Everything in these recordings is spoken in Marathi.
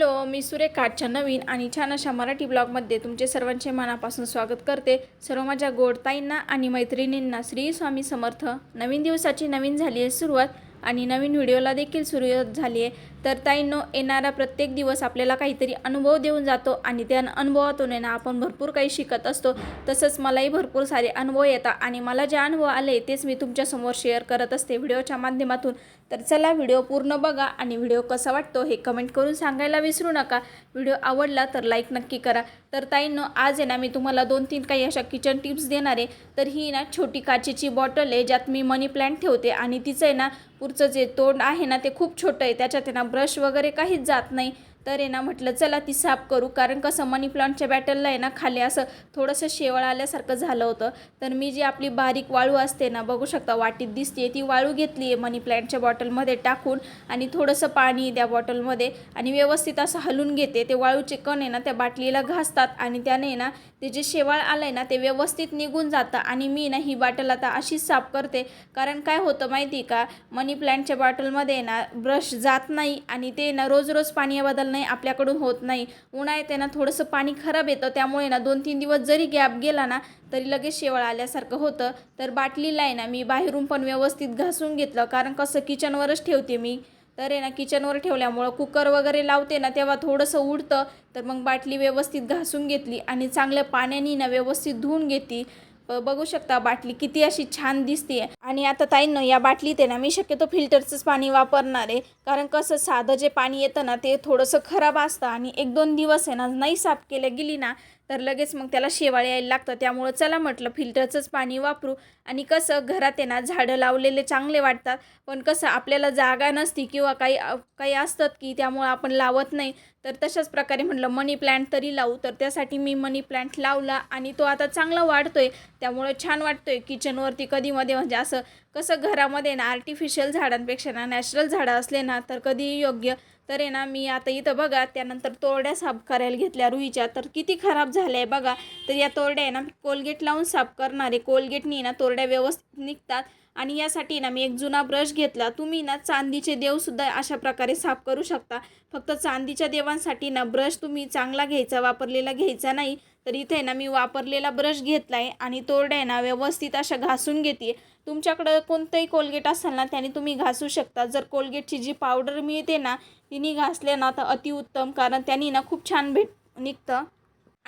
हॅलो मी सुरेखाच्या नवीन आणि छान अशा मराठी ब्लॉगमध्ये तुमचे सर्वांचे मनापासून स्वागत करते. सर्व माझ्या गोडताईंना आणि मैत्रिणींना श्री स्वामी समर्थ. नवीन दिवसाची नवीन झाली आहे सुरुवात आणि नवीन व्हिडिओला देखील सुरुवात झाली आहे. तर ताईंनो येणारा प्रत्येक दिवस आपल्याला काहीतरी अनुभव देऊन जातो आणि त्या अनुभवातून आहे ना आपण भरपूर काही शिकत असतो. तसंच मलाही भरपूर सारे अनुभव येतात आणि मला जे अनुभव आले तेच मी तुमच्यासमोर शेअर करत असते व्हिडिओच्या माध्यमातून. तर चला व्हिडिओ पूर्ण बघा आणि व्हिडिओ कसा वाटतो हे कमेंट करून सांगायला विसरू नका. व्हिडिओ आवडला तर लाईक नक्की करा. तर ताईंनो आज आहे ना मी तुम्हाला दोन तीन काही अशा किचन टिप्स देणार आहे. तर ही ना छोटी काचेची बॉटल आहे ज्यात मी मनी प्लॅन्ट ठेवते आणि तिचं आहे ना पुढचं जे तोंड आहे ना ते खूप छोटं आहे. त्याच्यात आहे ना ब्रश वगैरे काहीच जात नाही. तर आहे ना म्हटलं चला ती साफ करू. कारण कसं मनी प्लांटच्या बॅटलला आहे ना खाली असं थोडंसं शेवळ आल्यासारखं झालं होतं. तर मी जी आपली बारीक वाळू असते ना बघू शकता वाटीत दिसते ती वाळू घेतली आहे मनी प्लांटच्या बॉटलमध्ये टाकून आणि थोडंसं पाणी त्या बॉटलमध्ये आणि व्यवस्थित असं हलून घेते. ते वाळूचे कण आहे ना त्या बाटलीला घासतात आणि त्याने आहे ना ते जे शेवाळ आलं आहे ना ते व्यवस्थित निघून जातं आणि मी ना ही बाटल आता अशीच साफ करते. कारण काय होतं माहिती का मनी प्लांटच्या बॉटलमध्ये ना ब्रश जात नाही आणि ते ना रोज रोज पाणी बदल नाही आपल्याकडून होत नाही. उन्हाळ्यात येते ना थोडंसं पाणी खराब येतं. त्यामुळे ना दोन तीन दिवस जरी गॅप गेला ना तरी लगेच शेवळ आल्यासारखं होतं. तर बाटलीला आहे ना मी बाहेरून पण व्यवस्थित घासून घेतलं. कारण कसं किचनवरच ठेवते मी. तर आहे ना किचनवर ठेवल्यामुळं कुकर वगैरे लावते ना तेव्हा थोडंसं उडतं. तर मग बाटली व्यवस्थित घासून घेतली आणि चांगल्या पाण्याने ना व्यवस्थित धुवून घेतली. बघू शकता बाटली किती अशी छान दिसते आणि आता ताईंनो या बाटलीत आहे ना मी शक्यतो फिल्टरचंच पाणी वापरणार आहे. कारण कसं साधं जे पाणी येतं ना ते थोडंसं खराब असतं. आणि एक दोन दिवस आहे ना नाही साफ केल्या गेली ना तर लगेच मग त्याला शेवाळ यायला लागतं. त्यामुळं चला म्हटलं फिल्टरचंच पाणी वापरू. आणि कसं घरात आहे ना झाडं लावलेले चांगले वाटतात. पण कसं आपल्याला जागा नसती किंवा काही काही असतात की त्यामुळं आपण लावत नाही. तर तशाच प्रकारे म्हटलं मनी प्लॅन्ट तरी लावू. तर त्यासाठी मी मनी प्लॅन्ट लावला आणि तो आता चांगला वाढतो आहे त्यामुळे छान वाटतो आहे किचनवरती कधीमध्ये म्हणजे असं कसं घरामध्ये ना आर्टिफिशियल झाडांपेक्षा ना नॅचरल झाडं असले ना तर कधी योग्य तर आहे ना मी आता इथं बघा त्यानंतर तोरड्या साफ करायला घेतल्या रुईच्या. तर किती खराब झाल्या आहे बघा. तर या तोरड्या आहे ना कोलगेट लावून साफ करणारे कोलगेटनी ना तोरड्या व्यवस्थित निघतात. आणि यासाठी ना मी एक जुना ब्रश घेतला. तुम्ही ना चांदीचे देवसुद्धा अशा प्रकारे साफ करू शकता. फक्त चांदीच्या देवांसाठी ना ब्रश तुम्ही चांगला घ्यायचा वापरलेला घ्यायचा नाही. तर इथे ना मी वापरलेला ब्रश घेतला आहे आणि तोरड्या ना व्यवस्थित अशा घासून घेते. तुमच्याकडं कोणतंही कोलगेट असेल ना त्याने तुम्ही घासू शकता. जर कोलगेटची जी पावडर मिळते ना तिने घासले ना तर अतिउत्तम कारण त्यांनी ना खूप छान भेट निघतं.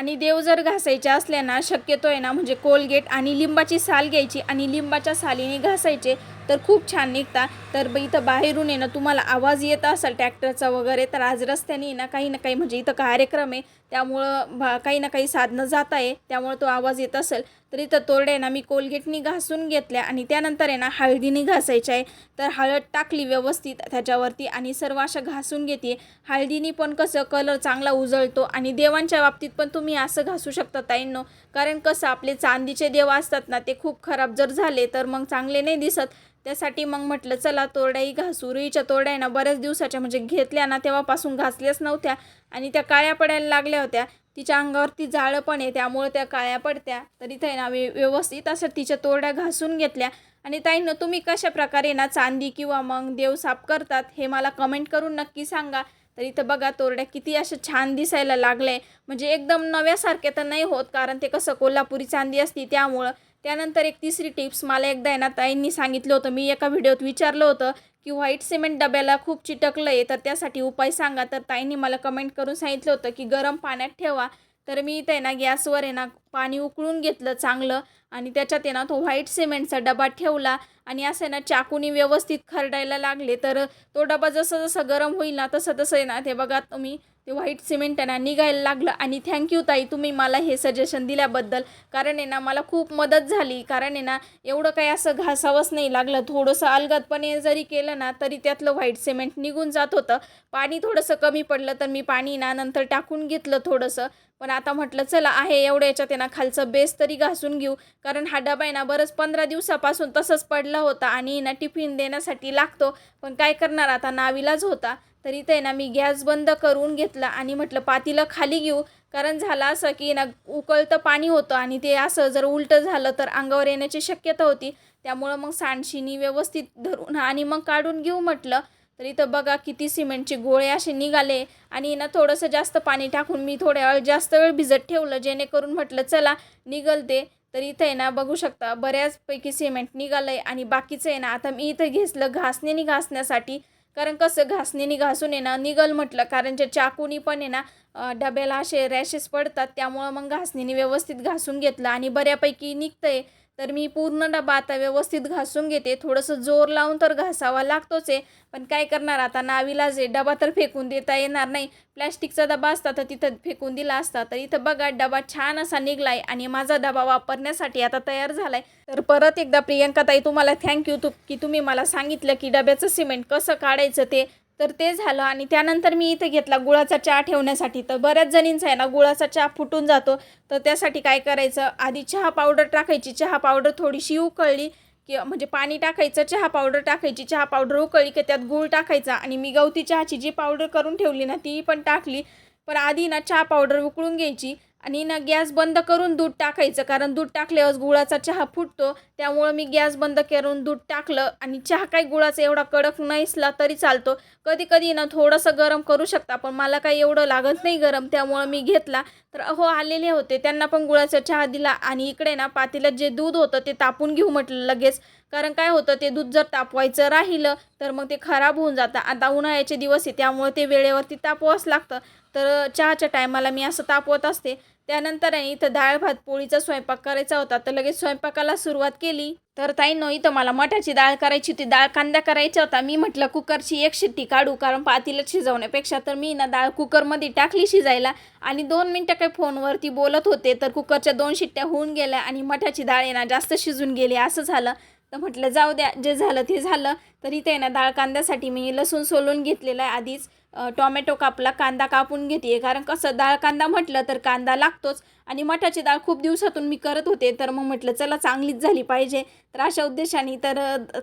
आणि देव जर घासायचे असले ना शक्यतो आहे ना म्हणजे कोलगेट आणि लिंबाची साल घ्यायची आणि लिंबाच्या सालीने घासायचे. तर खूप छान निघतात तर इथं बाहेरून येणं ना तुम्हाला आवाज येत असेल ट्रॅक्टरचा वगैरे तर आज रस्त्याने ना काही ना काही म्हणजे इथं कार्यक्रम आहे. त्यामुळं भा काही ना काही साधनं जात आहे. त्यामुळं तो आवाज येत असेल. तर इथं तोरडे ना मी कोलगेटनी घासून घेतल्या आणि त्यानंतर आहे ना हळदीने घासायच्या आहे. तर हळद टाकली व्यवस्थित त्याच्यावरती आणि सर्व अशा घासून घेते. हळदीने पण कसं कलर चांगला उजळतो आणि देवांच्या बाबतीत पण तुम्ही असं घासू शकता ताईंनो. कारण कसं आपले चांदीचे देव असतात ना ते खूप खराब जर झाले तर मग चांगले नाही दिसत. त्यासाठी मग म्हटलं चला तोरड्याही घासू. रुईच्या तोरड्या ना बऱ्याच दिवसाच्या म्हणजे घेतल्या ना तेव्हापासून घासल्याच नव्हत्या. आणि त्या काळ्या पडायला लागल्या होत्या. तिच्या अंगावरती जाळं पण आहे त्यामुळे त्या काळ्या पडत्या. तर इथे ना आम्ही व्यवस्थित असं तिच्या तोरड्या घासून घेतल्या. आणि ताईनं तुम्ही कशा प्रकारे ना चांदी किंवा मग देव साफ करतात हे मला कमेंट करून नक्की सांगा. तर इथं बघा तोरड्या किती अशा छान दिसायला लागले म्हणजे एकदम नव्यासारखे तर नाही होत कारण ते कसं कोल्हापुरी चांदी असती त्यामुळं. त्यानंतर एक तिसरी टिप्स मला एकदा आहे ना ताईंनी सांगितलं होतं मी एका व्हिडिओत विचारलं होतं की व्हाईट सिमेंट डब्याला खूप चिटकलं आहे तर त्यासाठी उपाय सांगा. तर ताईंनी मला कमेंट करून सांगितलं होतं की गरम पाण्यात ठेवा. तर मी इथे ना गॅसवर आहे ना पाणी उकळून घेतलं चांगलं आणि त्याच्यात आहे ना तो व्हाईट सिमेंटचा डबा ठेवला आणि असं आहे ना चाकूनी व्यवस्थित खरडायला लागले. तर तो डबा जसं जसं गरम होईल ना तसं तसं आहे ना ते बघा तुम्ही ते व्हाईट सिमेंट आहे ना निघायला लागलं. आणि थँक्यू ताई तुम्ही मला हे सजेशन दिल्याबद्दल. कारण आहे ना मला खूप मदत झाली. कारण आहे ना एवढं काही असं घासावंच नाही लागलं. थोडंसं अलगदपणे जरी केलं ना तरी त्यातलं व्हाईट सिमेंट निघून जात होतं. पाणी थोडंसं कमी पडलं तर मी पाणी ना नंतर टाकून घेतलं थोडंसं. पण आता म्हटलं चला आहे एवढं याच्यात ना खालचं बेस तरी घासून घेऊ. कारण हा डबा आहे ना बरंच पंधरा दिवसापासून तसंच पडला होता. आणि ना टिफिन देण्यासाठी लागतो. पण काय करणार आता नाविलाज होता. तर इथे आहे ना मी गॅस बंद करून घेतला आणि म्हटलं पातीला खाली घेऊ. कारण झालं असं की ना उकळतं पाणी होतं आणि ते असं जर उलटं झालं तर अंगावर येण्याची शक्यता होती. त्यामुळं मग सांडशीनी व्यवस्थित धरून आणि मग काढून घेऊ म्हटलं. तर इथं बघा किती सिमेंटचे गोळे असे निघाले. आणि ना थोडंसं जास्त पाणी टाकून मी थोड्या वेळ जास्त वेळ भिजत ठेवलं. जेणेकरून म्हटलं चला निघलते. तर इथं आहे ना बघू शकता बऱ्याचपैकी सिमेंट निघालं आहे आणि बाकीचं आहे ना आता मी इथं घेतलं घासणीने घासण्यासाठी. कारण कसं घासणीने घासून आहे ना निघल म्हटलं. कारण जे चाकूनी पण आहे ना डब्याला असे रॅशेस पडतात. त्यामुळं मग घासणीने व्यवस्थित घासून घेतलं आणि बऱ्यापैकी निघतंय. तर मी पूर्ण डबा आता व्यवस्थित घासून घेते. थोडंसं जोर लावून तर घासावा लागतोच आहे. पण काय करणार आता? नावीलाच आहे डबा तर फेकून देता येणार नाही. प्लॅस्टिकचा डबा असता तर तिथं फेकून दिला असता. तर इथं बघा डबा छान असा निघलाय आणि माझा डबा वापरण्यासाठी आता तयार झाला आहे तर परत एकदा प्रियंकाताई तुम्हाला थँक्यू तू की तुम्ही मला सांगितलं की डब्याचं सिमेंट कसं काढायचं ते तर ते झालं आणि त्यानंतर मी इथे घेतला गुळाचा चहा ठेवण्यासाठी. तर बऱ्याच जणींचा आहे ना गुळाचा चहा फुटून जातो. तर त्यासाठी काय करायचं आधी चहा पावडर टाकायची. चहा पावडर थोडीशी उकळली की म्हणजे पाणी टाकायचं चहा पावडर टाकायची. चहा पावडर उकळली की त्यात गूळ टाकायचा आणि मी गवती चहाची जी पावडर करून ठेवली ना ती पण टाकली. पण आधी ना चहा पावडर उकळून घ्यायची. आणि ना गॅस बंद करून दूध टाकायचं कारण दूध टाकल्यावर गुळाचा चहा फुटतो. त्यामुळं मी गॅस बंद करून दूध टाकलं आणि चहा काही गुळाचा एवढा कडक नसला तरी चालतो. कधी कधी ना थोडंसं गरम करू शकता पण मला काही एवढं लागत नाही गरम त्यामुळं मी घेतला. तर अहो आलेले होते त्यांना पण गुळाचा चहा दिला आणि इकडे ना पातेल्यात जे दूध होतं ते तापून घेऊ म्हटलं लगेच. कारण काय होतं ते दूध जर तापवायचं राहिलं तर मग ते खराब होऊन जातं. आता उन्हाळ्याचे दिवस आहे त्यामुळे ते वेळेवरती तापवावंच लागतं. तर चहाच्या टायमाला मी असं तापवत असते. त्यानंतर आणि इथं डाळ भात पोळीचा स्वयंपाक करायचा होता. तर लगेच स्वयंपाकाला सुरुवात केली. तर ताई ताईनं इथं मला मठाची डाळ करायची होती. डाळ कांदा करायचा होता. मी म्हटलं कुकरची एक शिट्टी काढू कारण पातीलच शिजवण्यापेक्षा तर मी ना डाळ कुकरमध्ये टाकली शिजायला. आणि दोन मिनटं काही फोनवरती बोलत होते. तर कुकरच्या दोन शिट्ट्या होऊन गेल्या आणि मठाची डाळ आहे ना जास्त शिजून गेली. असं झालं. तर म्हटलं जाऊ द्या जे झालं ते झालं. तर इथे आहे ना डाळ कांद्यासाठी मी लसूण सोलून घेतलेला आहे. आधीच टोमॅटो कापला कांदा कापून घेते. कारण कसं डाळ कांदा म्हटलं तर कांदा लागतोच. आणि मठाची डाळ खूप दिवसातून मी करत होते. तर मग म्हटलं चला चांगलीच झाली पाहिजे. तर अशा उद्देशाने तर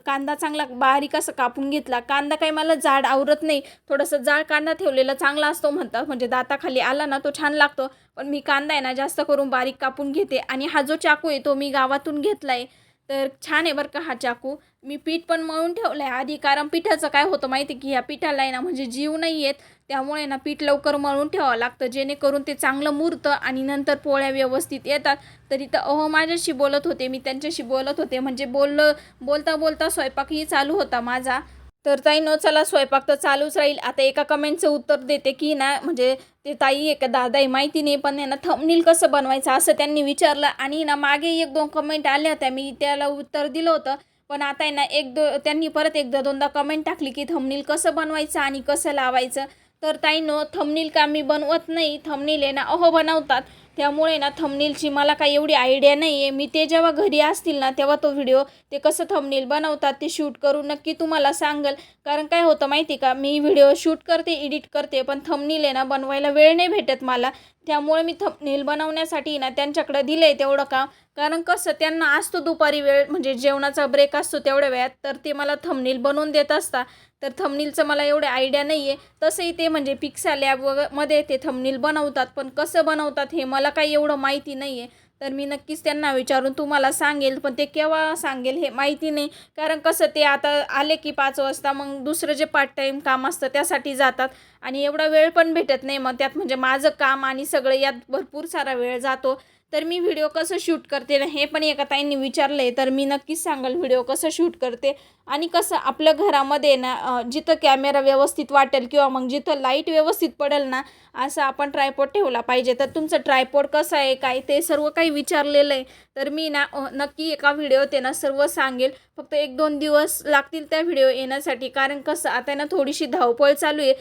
कांदा चांगला बारीक असं कापून घेतला. कांदा काही मला जाड आवरत नाही. थोडंसं जाड कांदा ठेवलेला चांगला असतो म्हणतात. म्हणजे दाताखाली आला ना तो छान लागतो. पण मी कांदा आहे ना जास्त करून बारीक कापून घेते. आणि हा जो चाकू आहे तो मी गावातून घेतला आहे तर छान आहे बरं का हा चाकू. मी पीठ पण मळून ठेवलं आहे आधी कारण पिठाचं काय होतं माहिती आहे की ह्या पिठाला आहे ना म्हणजे जीव नाही येत. त्यामुळे ना पीठ लवकर मळून ठेवावं लागतं. जेणेकरून ते चांगलं मुरतं आणि नंतर पोळ्या व्यवस्थित येतात. तर इथं अहो माझ्याशी बोलत होते. मी त्यांच्याशी बोलत होते. म्हणजे बोललं बोलता बोलता स्वयंपाकही चालू होता माझा. तर ताई न चला स्वयंपाक तर चालूच राहील. आता एका कमेंटचं उत्तर देते की ना म्हणजे ते ताई एक दादा आहे माहिती नाही पण ना थंबनील कसं बनवायचं असं त्यांनी विचारलं. आणि ना मागे एक दोन कमेंट आल्या होत्या मी त्याला उत्तर दिलं होतं. पण आता आहे ना एक दो त्यांनी परत एकदा दोनदा कमेंट टाकली की थंबनील कसं बनवायचं आणि कसं लावायचं. तर ताई नो थंबनील का मी बनवत नाही? थंबनील आहे ना अहो बनवतात. त्यामुळे ना थमनीलची मला काही एवढी आयडिया नाही आहे मी ते जेव्हा घरी असतील ना तेव्हा तो व्हिडिओ ते कसं थमनील बनवतात ते शूट करून नक्की तुम्हाला सांगेल. कारण काय होतं माहिती का? मी व्हिडिओ शूट करते एडिट करते पण थमनील आहे ना बनवायला वेळ नाही भेटत मला. त्यामुळे मी थंबनेल बनवण्यासाठी ना त्यांच्याकडे दिलं आहे तेवढं काम. कारण कसं त्यांना असतो दुपारी वेळ म्हणजे जेवणाचा ब्रेक असतो तेवढ्या वेळात तर ते मला थंबनेल बनवून देत असता तर थंबनेलचं मला एवढं आयडिया नाही आहे तसंही ते म्हणजे पिक्सा लॅब वगमध्ये ते थंबनेल बनवतात. पण कसं बनवतात हे मला काही एवढं माहिती नाही आहे तर मी नक्कीच त्यांना विचारून तुम्हाला सांगेल पण ते केव्हा सांगेल हे माहिती नाही. कारण कसं ते आता आले की पाच वाजता मग दुसरं जे पार्ट टाईम काम असतं त्यासाठी जातात. आणि एवढा वेळ पण भेटत नाही. मग त्यात म्हणजे माझं काम आणि सगळं यात भरपूर सारा वेळ जातो. तर मी व्हिडिओ कसं शूट करते ना हे पण एका ताईंनी विचारलं आहे तर मी नक्कीच सांगाल व्हिडिओ कसं शूट करते आणि कसं आपल्या घरामध्ये ना जिथं कॅमेरा व्यवस्थित वाटेल किंवा मग जिथं लाइट व्यवस्थित पडेल ना असं आपण ट्रायपॉड ठेवला पाहिजे. तर तुमचं ट्रायपॉड कसं आहे काय ते सर्व काही विचारलेलं आहे. तर मी ना नक्की एका व्हिडिओ ते ना सर्व सांगेल. फक्त एक दोन दिवस लागतील त्या व्हिडिओ येण्यासाठी. कारण कसं आता ना थोडीशी धावपळ चालू आहे.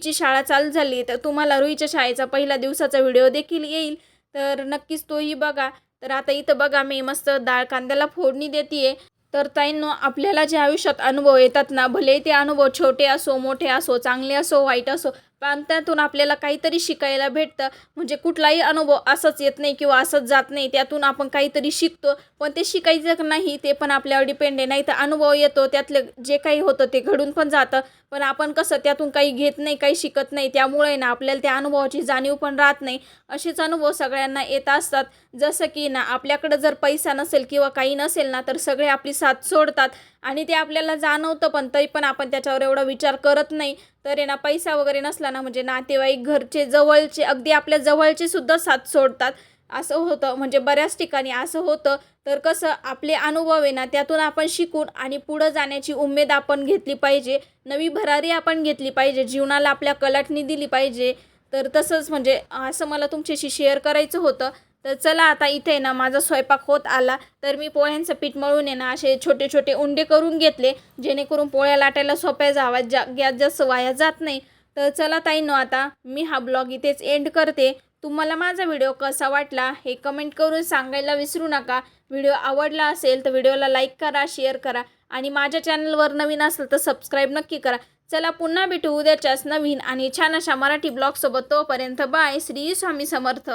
रुईची शाळा चालू झाली तर तुम्हाला रुईच्या शाळेचा पहिला दिवसाचा व्हिडिओ देखील येईल. तर नक्कीच तोही बघा. तर आता इथं बघा मी मस्त डाळ कांद्याला फोडणी देते तर ताईंनो आपल्याला जे आयुष्यात अनुभव येतात ना भले ते अनुभव छोटे असो मोठे असो चांगले असो वाईट असो पण त्यातून आपल्याला काहीतरी शिकायला भेटतं. म्हणजे कुठलाही अनुभव असंच येत नाही किंवा असंच जात नाही. त्यातून आपण काहीतरी शिकतो. पण ते शिकायचं नाही ते पण आपल्यावर डिपेंड आहे. नाही तर अनुभव येतो. त्यातलं जे काही होतं ते घडून पण जातं. पण आपण कसं त्यातून काही घेत नाही काही शिकत नाही. त्यामुळे ना आपल्याला त्या अनुभवाची जाणीव पण राहत नाही. असेच अनुभव सगळ्यांना येत असतात. जसं की ना आपल्याकडं जर पैसा नसेल किंवा काही नसेल ना तर सगळे आपली साथ सोडतात. आणि ते आपल्याला जाणवतं पण तरी पण आपण त्याच्यावर एवढा विचार करत नाही. तर आहे ना पैसा वगैरे नसला ना म्हणजे नातेवाईक घरचे जवळचे अगदी आपल्या जवळचे सुद्धा साथ सोडतात. असं होतं म्हणजे बऱ्याच ठिकाणी असं होतं. तर कसं आपले अनुभव आहे ना त्यातून आपण शिकून आणि पुढं जाण्याची उमेद आपण घेतली पाहिजे. नवी भरारी आपण घेतली पाहिजे जीवनाला आपल्या कलाटणी दिली पाहिजे. तर तसंच म्हणजे असं मला तुमच्याशी शेअर करायचं होतं. तर चला आता इथे ना माझा स्वयंपाक होत आला. तर मी पोळ्यांचं पीठ मळून आहे ना असे छोटे छोटे उंडे करून घेतले जेणेकरून पोळ्या लाटायला सोप्या जावा जा गॅस जास्त वाया जात नाही. तर चला ताईंनो आता मी हा ब्लॉग इथेच एंड करते. तुम्हाला माझा व्हिडिओ कसा वाटला हे कमेंट करून सांगायला विसरू नका. व्हिडिओ आवडला असेल तर व्हिडिओला लाईक करा शेअर करा आणि माझ्या चॅनलवर नवीन असेल तर सबस्क्राईब नक्की करा. चला पुन्हा भेटू उद्याच्याच नवीन आणि छान अशा मराठी ब्लॉगसोबत तोपर्यंत बाय. श्री स्वामी समर्थ.